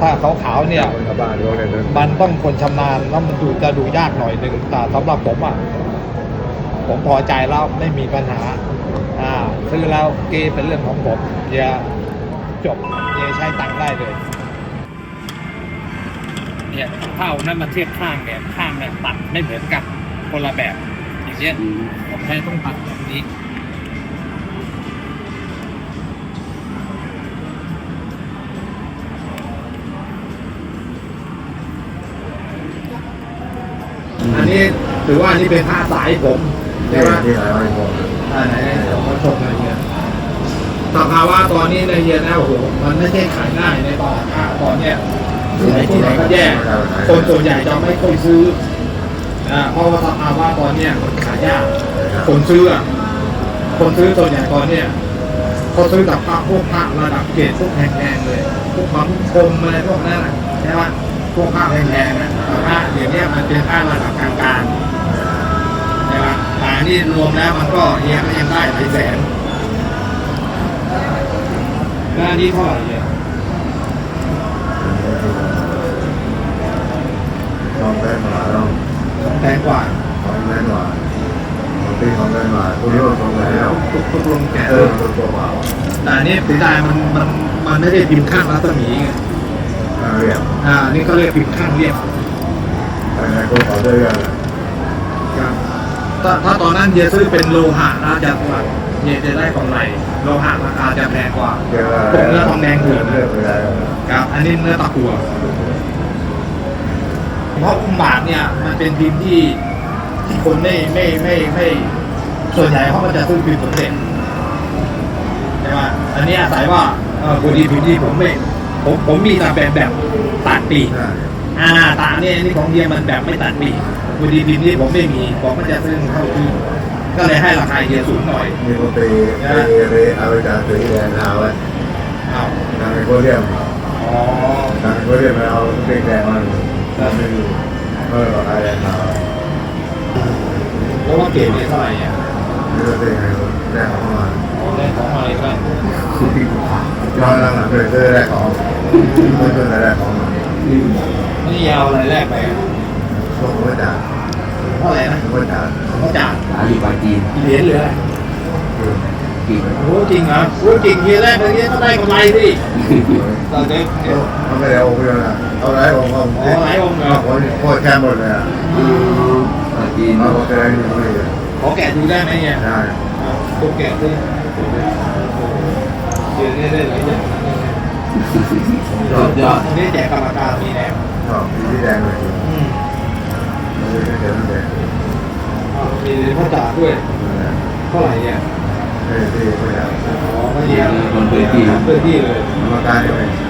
ถ้าขาวๆเนี่ยคนชาวบ้านเขาเนี่ยมันต้องคนชำนาญแล้วมันดูจะดูยากหน่อยหนึ่งแต่สำหรับผมอะผมพอใจแล้วไม่มีปัญหา อ่าซื้อแล้วเกเป็นเรื่องของผมอย่าจบอย่าใช้ตังค์ได้เลย เนี่ยถ้าเอานั้นมาเทียบข้างเนี่ยข้างเนี่ยตัดไม่เหมือนกันคนละแบบอย่างเงี้ยผมใช้ต้องตัดแบบนี้อัน ถือว่านี่เป็นผ้าสายผมใช่ที่ไหมที่ไหนไม่พออ่าไหนๆเดี๋ยวมาชมกันเนี่ยสภาวะตอนนี้ในเฮียนะโอ้โหมันไม่ใช่ขายง่ายในตลาดผ้าตอนเนี้ยที่ไหนที่ไหนก็แย่คนส่วนใหญ่จะไม่ค่อยซื้ออ่าเพราะว่าสภาวะตอนเนี้ยมันขายยากคนซื้ออะคนซื้อส่วนใหญ่ตอนเนี้ยเขาซื้อกับผ้าพวกผ้าระดับเกรดพวกแพงๆเลย พวกความคมอะไรพวกนั้นน่ะใช่ไหมพวกผ้าแพงๆนะแต่ผ้าเดี๋ยวเนี้ยมันเป็นผ้าระดับกลางๆใช่ไหมแต่อั นนี่รวมแล้วมันก็เฮียก็ยังได้หลายแสนแล้วอันนี้เท่าไหร่เนี่ยต้องแพงกว่าต้องแพงกว่าต้องแพงกว่าของที่ของแพงกว่าคุณรู้ว่าของแล้วตกตกลงแกะเออตัวเปล่าแต่อันนี้เสียดายมันมันมันไม่ได้พิมพ์ข้างรัศมีไงเรียบอ่าอันนี่ก็เรียกพิมพ์ข้างเรียบแต่ในคนขอได้ยังครับ ถ้าถ้าตอนนั้นเยซื้อเป็นโลหะนะจะเฮียจะได้กำไรโลหะราคาจะแพงกว่าเจอพวกเนื้อทองแดงเถื่อนเลือกไปได้ครับ อันนี้เนื้อตะกัวเพราะอุ้มบาทเนี่ยมันเป็นพิมพ์ที่ที่คนไม่ไม่ไม่ไม่ส่วนใหญ่เขาก็จะซื้อพิมพ์สำเร็จใช่ไหมอันนี้อาศัยว่าเออพอดีพิมพ์ที่ผมไม่ผมผมมีแต่แบบแบบตัดปีก อ่าตาเนี่ยนี่ของเดียมันแบบไม่ตัดปีกพอดีพิมพ์ที่ผมไม่มีผมก็จะซื้อเข้าที่ก็เลยให้ราคาเดียสูงหน่อย มีคนตีตีเรเอาไปจากตีแดงเอาไว้เอาทางไอ้คเรียมอ๋อทางไอ้คเรียมเอาตีแดงมันแล้วไม่รู้เออราคาแดงเอาแล้วว่าเกรดเนี่ยเท่าไหร่อะนี่ก็ตีไงแดงของมันอ๋อได้ของอะไรก็ย้อนหลังๆเลยซื้อแรกของไม่ซื้อแรกของมั นนี่ยาวอะไรแรกไปอะพวกมันจ่าเท่าไหร่นะมันจ่าเขาจ่ายอาลีปาจีนเหรียญเหลืออะไรกี่โอ้จริงเหรอโอ้จริงเฮียแรกเลยเนี่ยต้องได้กำไรสิเราเด็กเนี่ยเขาไม่ได้เอาไปนะเอาไรองค์อ๋อหลายองค์เหรอคนโคตรแค่หมดเลยอะปาจีนเอาไปได้ยังไม่ได้ขอแกะดูได้ไหมเนี่ยได้ดูแกะดิเดี๋ยวนี้ได้หลายอ ย่างยอดยอดตรงนี้แจกกรรมการมีแนวชอบสีแดงเลยอืมมันไม่เห็นเลยอ่ามีพ่อจ่าด้วยเท่าไหร่เนี่ยไม่ที่ไม่ได้อ๋อก็เฮียบนพื้นที่พื้นที่เลยมาการยังไงอื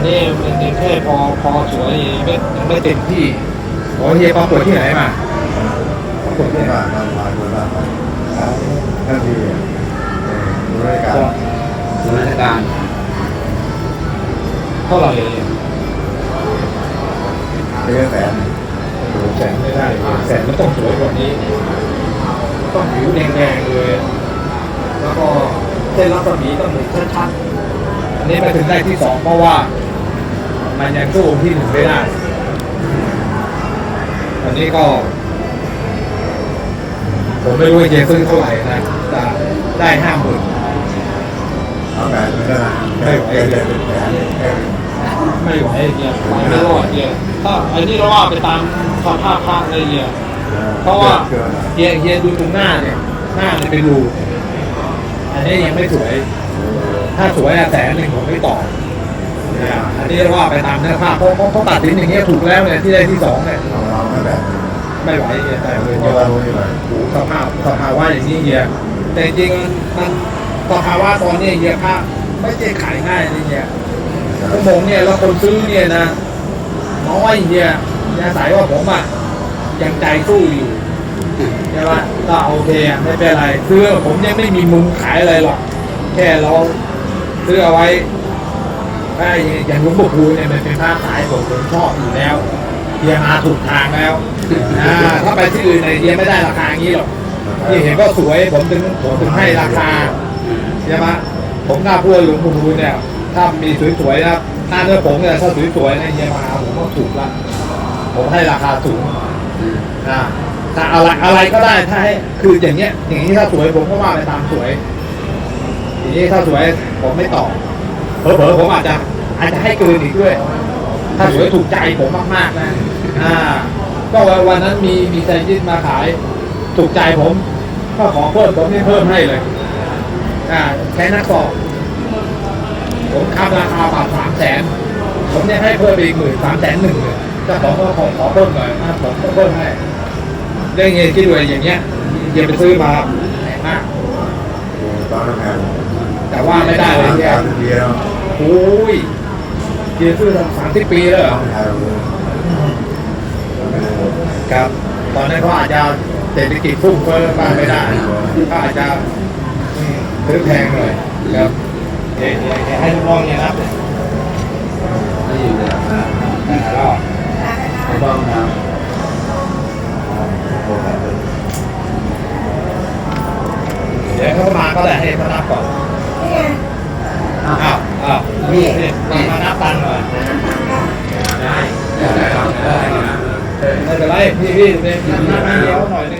โคตรโคตรสุดเออมองนี่ระดับแสนอันนี้มันแค่พอพอสวยไม่ไม่เต็มที่โอ้เฮียประกวดที่ไหนมาประกวดที่ไหนบ้านบ้านบ้านบ้านบ้านท่านที่บริการราชการเท่าไหร่เเรียกแสนแสนไม่ได้แสนมันต้องสวยกว่านี้ ต้องผิวแดงๆเลย แล้วก็เส้นรัศมีต้องเห็นชัดๆอันนี้ไปถึงได้ที่สองเพราะว่า มันยังสู้ที่หนึ่งไม่ได้ อันนี้ก็ ผมไม่รู้ว่าเยซื้อเท่าไหร่นะ แต่ได้ห้าหมื่นเอาแบบนี้ก็ได้ไม่ไหวเลยไม่ไหวเนี่ยไปไม่รอดเนี่ยถ้าไอ้นี่เราว่าไปตามสภาพภาคเลยเนี่ยเพราะว่าเฮียเฮียดูตรงหน้าเนี่ย หน้ามันเป็นรูอันนี้ยังไม่สวย ถ้าสวยอะแสนหนึ่งผมไม่ต่อ อันนี้ว่าไปตามเนื้อผ้าเพราะเพราะเขาตัดสินอย่างเงี้ยถูกแล้วเนี่ยที่ได้ที่สองเนี่ยเราไม่แบบไม่ไหวเนี่ยแต่เลยยราะอมรู้อยู่เลยโอ้โหสภาพสภาวะอย่างนี้เฮียแต่จริงมันสภาวะตอนนี้เฮียผ้าไม่ใช่ขายง่ายเลยเฮียชั่วโมงเนี่ยแล้วคนซื้อเนี่ยนะน้อยเฮียยาสายว่าผมอะยังใจสู้อยู่ใช่ปะก็โอเคอะไม่เป็นไรซื้อผมยังไม่มีมุมขายอะไรหรอก แค่เราซื้อเอาไว้ ถ้าอย่างหลุงปู่คูเนี่ยมันเป็นผ้าขายผมผมชอบอยู่แล้วเฮียมาถูกทางแล้วอ่าถ้าไปที่อื่นเนี่ยเฮียไม่ได้ราคาอย่างนี้หรอกที่เห็นก็สวยผมถึงผมถึงให้ราคาใช่ไหมผมกล้าพูดว่าหลวงปู่ดูเนี่ย ถ้ามีสวยๆนะถ้าเนื้อผมเนี่ยถ้าสวยๆเนี่ยเฮียมาผมก็ถูกละผมให้ราคาสูงนะถ้าอะไรอะไรก็ได้ถ้าให้คืออย่างเงี้ยอย่างนี้ถ้าสวยผมก็ว่าไปตามสวยอย่างนี้ถ้าสวยผมไม่ตอบ เผลอๆผมอาจจะอาจจะให้เกินอีกด้วย ถ้าสวยถูกใจผมมากๆนะอ่า ก็วันนั้นมีมีใจยิดมาขาย ถูกใจผมก็ขอเพิ่มผมนี่เพิ่มให้เลย อ่าแค่นักสอบผมคาดราคาบาทสามแสนผมเนี่ยให้เพิ่มไปอีกหมื่นสามแสนหนึ่งเลยจ้าขอก็ขอขอเพิ่มหน่อยอะผมก็เพิ่มให้ได้เงินคิดด้วยอย่างเงี้ยอย่าไปซื้อมาแพงมากตอนนั้นแพง แต่ว่าไม่ได้เลยเนี่ยตอนเดียวโอ้ยเกียร์ซื้อตั้งสามสิบปีแล้วเหรต้อองแพงครับ ตอนนั้นเขาอาจจะเศรษฐกิจฟุ่มเฟ้อบ้างไม่ได้ก็อาจจะอืมซื้อแพงหน่อยครับเดี๋ยวเดี๋ยวเดี๋ยวให้ลูกน้องเนี่ยนับเลยไม่อยู่เลยนะแต่ละรอบไม่ต้องนะเดี๋ยวเขามาก็ได้ให้เขานับก่อน อ้าวอ้าวนี่นี่มามานับตังค์หน่อยได้ได้ได้ไม่เป็นไรพี่พี่เป็นับนับให้เดียวหน่อยนึง